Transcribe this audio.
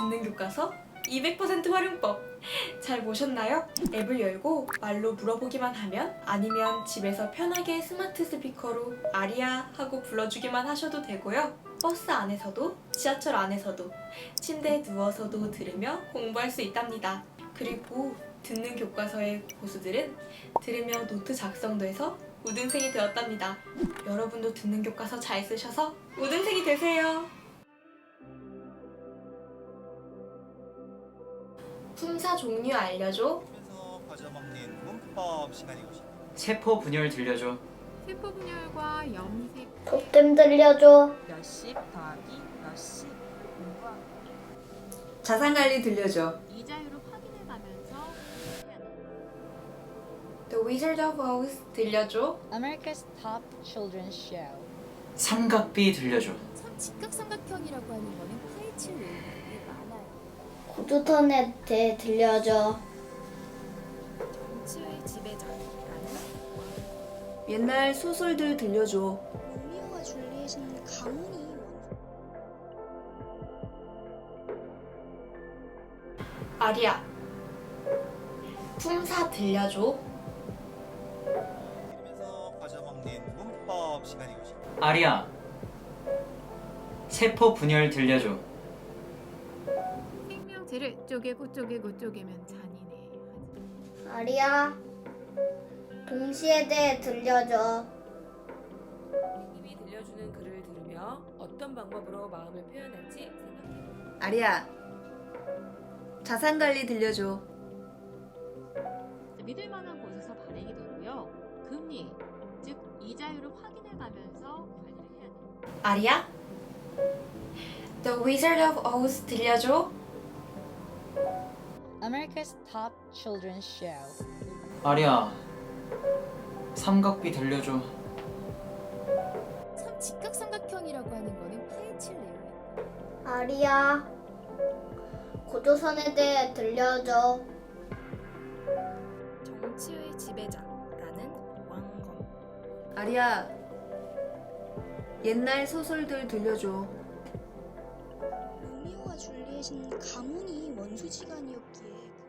듣는 교과서 200% 활용법 잘 보셨나요? 앱을 열고 말로 물어보기만 하면 아니면 집에서 편하게 스마트 스피커로 아리아 하고 불러주기만 하셔도 되고요. 버스 안에서도 지하철 안에서도 침대에 누워서도 들으며 공부할 수 있답니다. 그리고 듣는 교과서의 고수들은 들으며 노트 작성도 해서 우등생이 되었답니다. 여러분도 듣는 교과서 잘 쓰셔서 우등생이 되세요. 품사 종류 알려줘. 하면서 거저먹는 문법 시간이고 세포 분열 들려줘. 세포 분열과 염색 덕담 들려줘. 몇십 더하기 몇십 자산관리 들려줘. 이자율을 확인해 가면서 해야 돼. The Wizard of Oz 들려줘. America's Top Children's Show. 삼각비 들려줘. 참 직각삼각형이라고 하는 거는 파헤칠 많아요. 대해 들려줘. 옛날 소설들 들려줘. 로미오와 줄리엣은 가문이. 아리야. 품사 들려줘. 하면서 거저먹는 문법 시간이고 아리야. 세포 분열 들려줘. 생명체를 쪼개고 쪼개고 쪼개면 잔인해. 아리야. 동시에 대해 들려줘. 선생님이 들려주는 글을 들으며 어떤 방법으로 마음을 표현할지 생각해. 아리야. 자산 관리 들려줘. 믿을 만한 곳에서 발행이 되고요. 금리, 즉 이자율을 확인해 가면서 관리를 해야 돼. 아리야. The Wizard of Oz 들려줘. America's Top Children's Show. 아리야. 삼각비 들려줘. 참 직각삼각형이라고 하는 거는 파헤칠 내용이 아리야. 고조선에 대해 들려줘. 정치의 지배자라는 왕검. 아리야. 옛날 소설들 들려줘. 로미오와 줄리엣은 가문이 원수지간이었기에